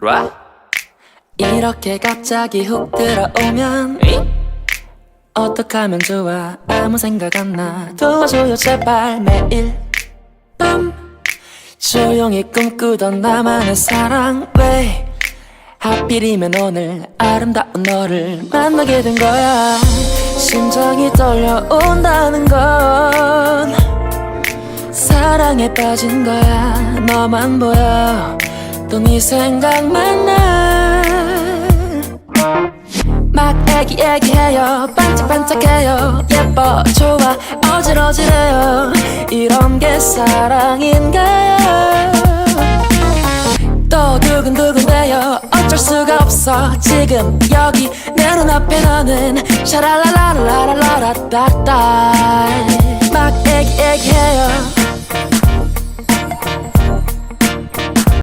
라? 이렇게 갑자기 훅 들어오면 어떡하면 좋아? 아무 생각 안 나. 도와줘요 제발. 매일 밤 조용히 꿈꾸던 나만의 사랑. 왜 하필이면 오늘 아름다운 너를 만나게 된 거야? 심장이 떨려온다는 건 사랑에 빠진 거야. 너만 보여 또 네 생각만 나. 막 애기 애기해요. 반짝반짝해요. 예뻐 좋아 어질어질해요. 이런 게 사랑인가요? 또 두근두근대요. 어쩔 수가 없어. 지금 여기 내 눈앞에 너는 애기애기해요